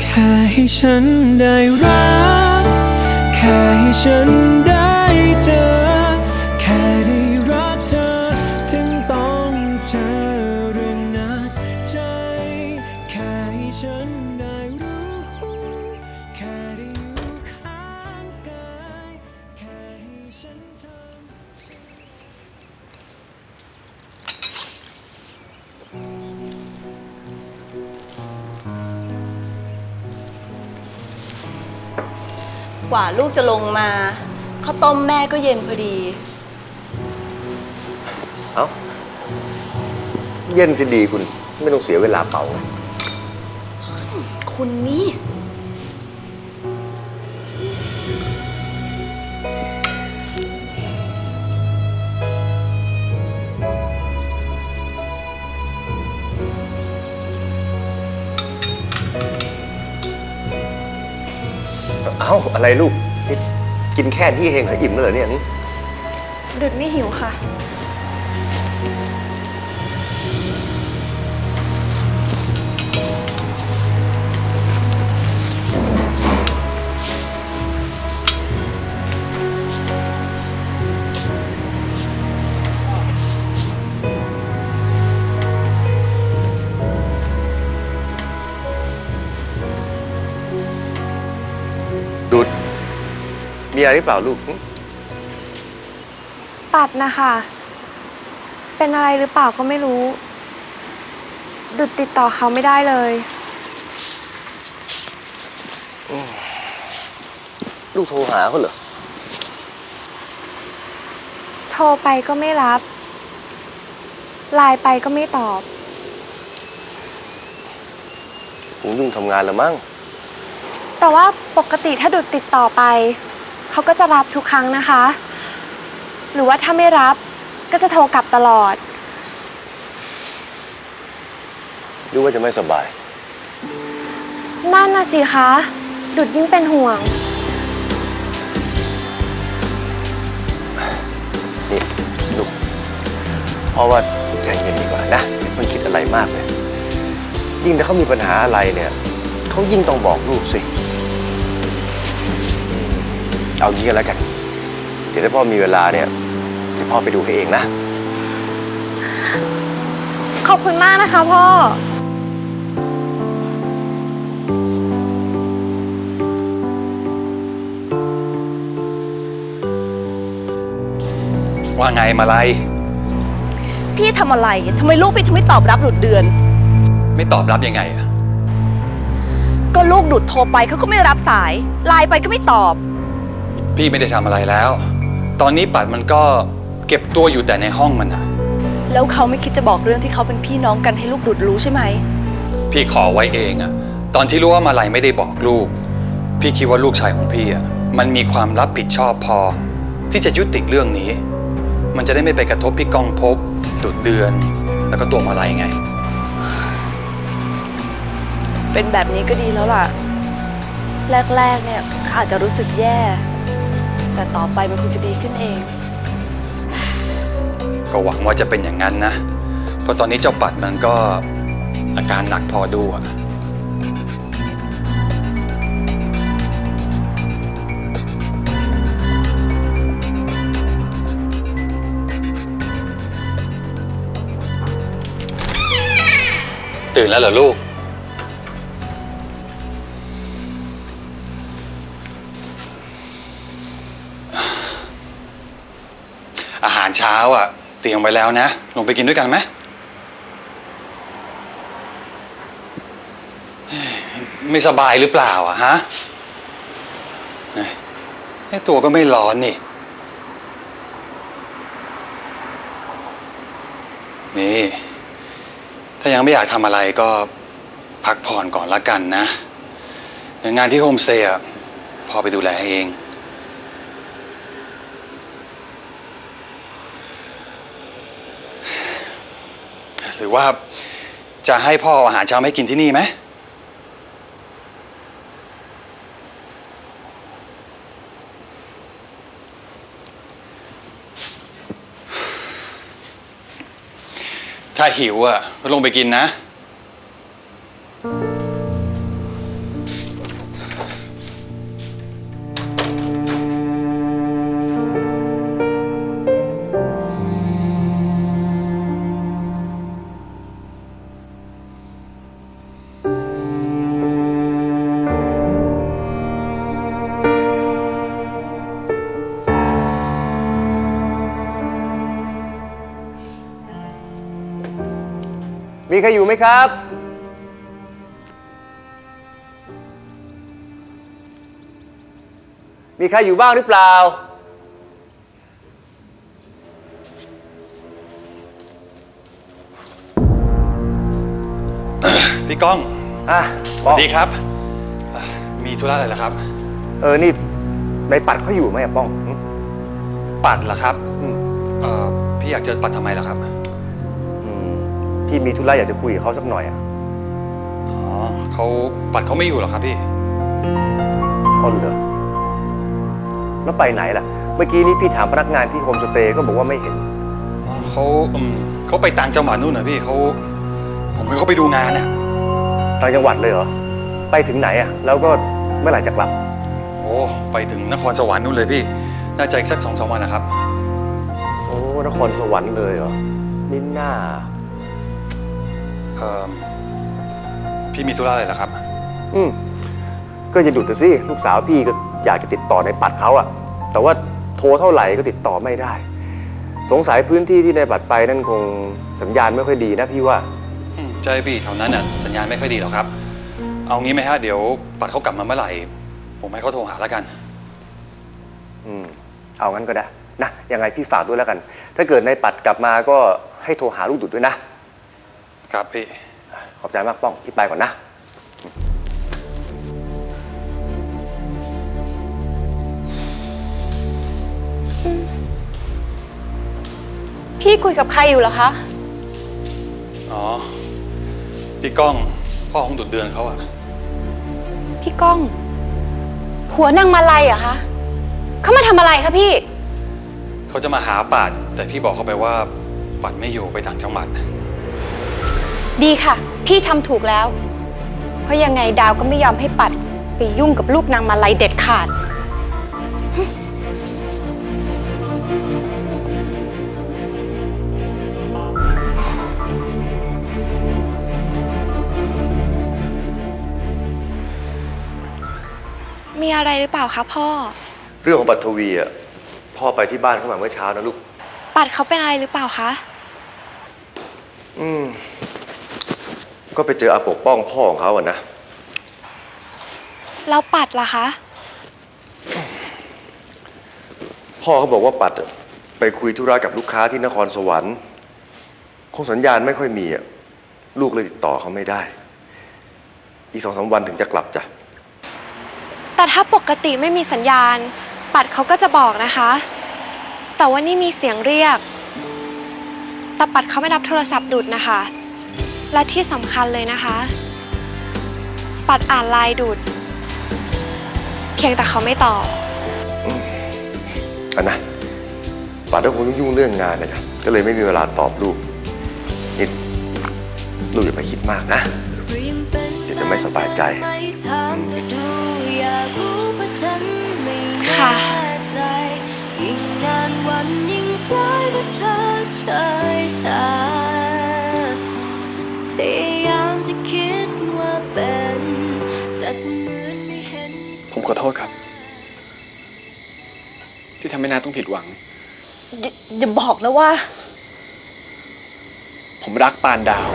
แค่ให้ฉันได้รัก แค่ให้ฉันได้เจอ กว่าลูกจะลงมาข้าวต้มแม่ก็เย็นพอดี เอ้า เย็นสิดีคุณ ไม่ต้องเสียเวลาเป่าไงคุณนี่าอะไรลูกนี่กินแค่นี้เองเหรออิ่มแล้วเหรอเนี่ยดุดไม่หิวค่ะ มีอะไรหรือเปล่าลูกหึปัดนะคะ เป็นอะไรหรือเปล่าก็ไม่รู้ ดุดติดต่อเขาไม่ได้เลย ลูกโทรหาเขาเหรอ โทรไปก็ไม่รับไลน์ไปก็ไม่ตอบ คงยุ่งทำงานละมั้ง แต่ว่าปกติถ้าดุดติดต่อไป เขาก็จะรับทุกครั้งนะคะ หรือว่าถ้าไม่รับก็จะโทรกลับตลอด หรือว่าจะไม่สบาย นั่นน่ะสิคะ ดุดยิ่งเป็นห่วง นี่ลูกเพราะว่าใจเย็นดีกว่านะอย่าเพิ่งคิดอะไรมากเลย ยิ่งถ้าเขามีปัญหาอะไรเนี่ย เขายิ่งต้องบอกลูกสิ เอางี้กันแล้วกัน เดี๋ยวถ้าพ่อมีเวลาเนี่ยเดี๋ยวพ่อไปดูให้เองนะ ขอบคุณมากนะคะพ่อ ว่าไงมาลัยพี่ทำอะไรทำไมลูกพี่ถึงไม่ตอบรับหลุดเดือน ไม่ตอบรับยังไงอะก็ลูกดุดโทรไปเขาก็ไม่รับสายไลน์ไปก็ไม่ตอบ พี่ไม่ได้ทำอะไรแล้ว ตอนนี้ปัดมันก็เก็บตัวอยู่แต่ในห้องมันอะแล้วเขาไม่คิดจะบอกเรื่องที่เขาเป็นพี่น้องกันให้ลูกดุดรู้ใช่ไหม พี่ขอไว้เองอะตอนที่รู้ว่ามาลัยไม่ได้บอกลูก พี่คิดว่าลูกชายของพี่อะมันมีความรับผิดชอบพอ ที่จะยุติเรื่องนี้ มันจะได้ไม่ไปกระทบพี่ก้องภพบดุดเดือน แล้วก็ตัวมาลัยไง เป็นแบบนี้ก็ดีแล้วล่ะ แรกๆเนี่ยเขาอาจจะรู้สึกแย่ แต่ต่อไปมันคงจะดีขึ้นเอง ก็หวังว่าจะเป็นอย่างนั้นนะ เพราะตอนนี้เจ้าปัดมันก็อาการหนักพอดูอะตื่นแล้วเหรอลูการเช้าอะ เตรียมไว้แล้วนะ ลงไปกินด้วยกันไหมไม่สบายหรือเปล่าอะฮะไอ้ตัวก็ไม่ร้อนนี่ นี่ ถ้ายังไม่อยากทำอะไรก็พักผ่อนก่อนละกันนะ งานที่โฮมสเตย์อะพอไปดูแลให้เอง ห รือว่าจะให้พ่อเอาอาหารเช้ามาให้กินที่นี่ไหม ถ้าหิวอะก็ลงไปกินนะ มีใครอยู่ไหมครับ มีใครอยู่บ้างหรือเปล่า พี่ก้องอะสวัสดีครับอะมีธุระอะไรเหรอครับ เออ นี่ในปัดเขาอยู่ไหมอะป้องหึปัดเหรอครับอืมเอ่อพี่อยากเจอปัดทำไมเหรอครับอืม พี่มีธุระอยากจะคุยกับเขาสักหน่อยอะอ๋อเขาปัดเขาไม่อยู่เหรอครับพี่ อ้นเหรอแล้วไปไหนล่ะ เมื่อกี้นี้พี่ถามพนักงานที่โฮมสเตย์ก็บอกว่าไม่เห็นอ๋อเขาอืมเขาไปต่างจังหวัดนู่นนะพี่เขาผมให้เขาไปดูงานน่ะต่างจังหวัดเลยเหรอ ไปถึงไหนอะ แล้วก็เมื่อไหร่จะกลับ โอ้ไปถึงนครสวรรค์นู่นเลยพี่ น่าจะอีกสักสองสามวันนะครับ โอ้ นครสวรรค์เลยเหรอมิน่า เอ่อพี่มีธุระอะไรเหรอครับ อืมก็จะดุดนะสิ ลูกสาวพี่ก็อยากจะติดต่อในปัดเขาอะแต่ว่าโทรเท่าไหร่ก็ติดต่อไม่ได้ สงสัยพื้นที่ที่ในปัดไปนั่นคงสัญญาณไม่ค่อยดีนะพี่ว่า อืมใช่พี่แถวนั้นน่ะสัญญาณไม่ค่อยดีหรอกครับ เอางี้ไหมฮะเดี๋ยวปัดเขากลับมาเมื่อไหร่ ผมให้เขาโทรหาแล้วกัน อืม เอางั้นก็ได้นะยังไงพี่ฝากด้วยแล้วกัน ถ้าเกิดในปัดกลับมาก็ให้โทรหาลูกดุดด้วยนะ ครับพี่ ขอบใจมากป้องพี่ไปก่อนนะ พี่คุยกับใครอยู่เหรอคะ อ๋อ พี่ก้อง พ่อของดุดเดือนเขาอะพี่ก้อง ผัวนางมาลัยเหรอะคะเขามาทำอะไรคะพี่ เขาจะมาหาปัดแต่พี่บอกเขาไปว่าปัดไม่อยู่ไปต่างจังหวัด ดีค่ะ พี่ทำถูกแล้ว เพราะยังไงดาวก็ไม่ยอมให้ปัดไปยุ่งกับลูกนางมาลัยเด็ดขาด มีอะไรหรือเปล่าคะพ่อ เรื่องของปัทวีอะพ่อไปที่บ้านเขามาเมื่อเช้านะลูก ปัดเขาเป็นอะไรหรือเปล่าคะ อืม ก็ไปเจออาปกป้องพ่อของเขาอะนะ แล้วปัดล่ะคะ พ่อเขาบอกว่าปัดอะไปคุยธุระกับลูกค้าที่นครสวรรค์ คงสัญญาณไม่ค่อยมีอะลูกเลยติดต่อเขาไม่ได้ อีกสองสามวันถึงจะกลับจ้ะ แต่ถ้าปกติไม่มีสัญญาณ ปัดเขาก็จะบอกนะคะ แต่ว่านี่มีเสียงเรียก แต่ปัดเขาไม่รับโทรศัพท์ดุดนะคะ และที่สำคัญเลยนะคะ ปัดอ่านไลน์ดุดเพียงแต่เขาไม่ตอบ อันนะปัดก็คงยุ่งๆเรื่องงานนะจ๊ะก็เลยไม่มีเวลาตอบลูกนี่ลูกอย่าไปคิดมากนะ เดี๋ยวจะไม่สบายใจ ค่ะ ยิ่งนานวันยิ่งคล้ายว่าเธอเฉยชา ขอโทษครับ ที่ทำให้นาต้องผิดหวัง อย่าอย่าบอกนะว่า ผมรักปานดาว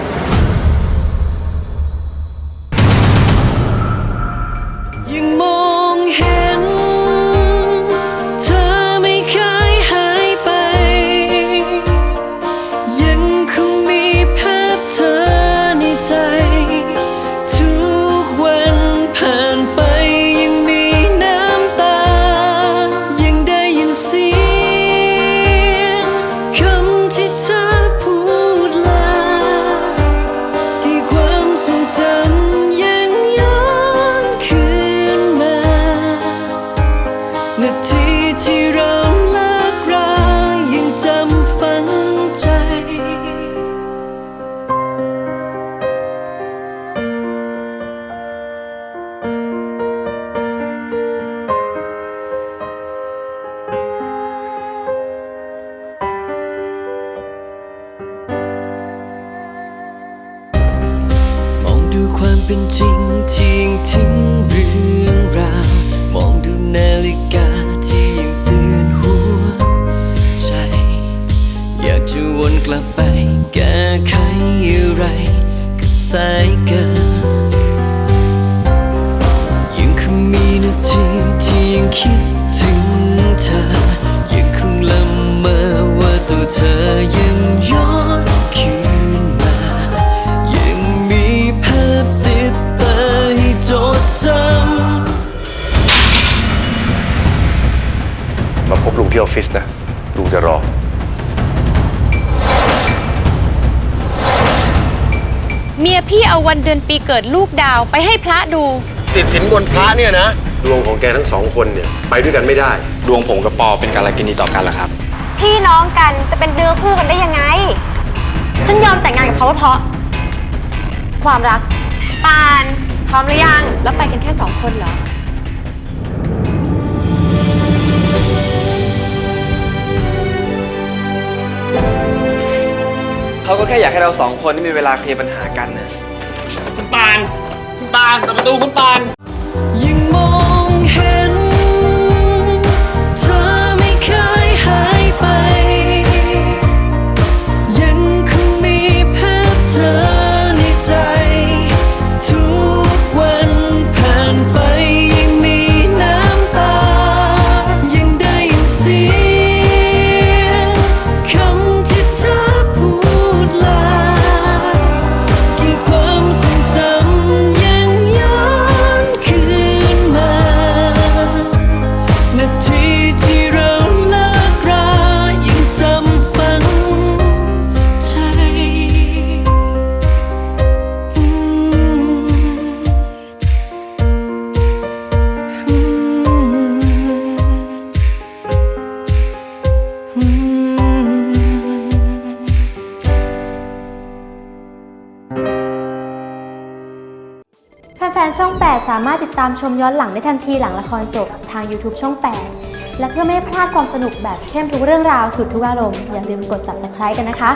ดูคว บลุงที่ออฟฟิศนะ ลุงจะรอ เมียพี่เอาวันเดือนปีเกิดลูกดาวไปให้พระดู ติดสินบนพระเนี่ยนะ ดวงของแกทั้งสองคนเนี่ย ไปด้วยกันไม่ได้ ดวงผมกับปอเป็นการกินีต่อกันเหรอครับ พี่น้องกันจะเป็นเนื้อคู่กันได้ยังไง ฉันยอมแต่งงานกับเขาเพราะ ความรัก ปาน พร้อมหรือยัง แล้วไปกันแค่สองคนเหรอ เขาก็แค่อยากให้เราสองคนที่มีเวลาเคลียร์ปัญหากันนะ คุณปาน คุณปานเปิดประตูคุณปาน ฟนๆ ช่อง 8 สามารถติดตามชมย้อนหลังได้ทันทีหลังละครจบทาง YouTube ช่อง 8 และเพื่อไม่ให้พลาดความสนุกแบบเข้มทุกเรื่องราวสุดทุกอารมณ์อย่าลืมกด subscribe กันนะคะ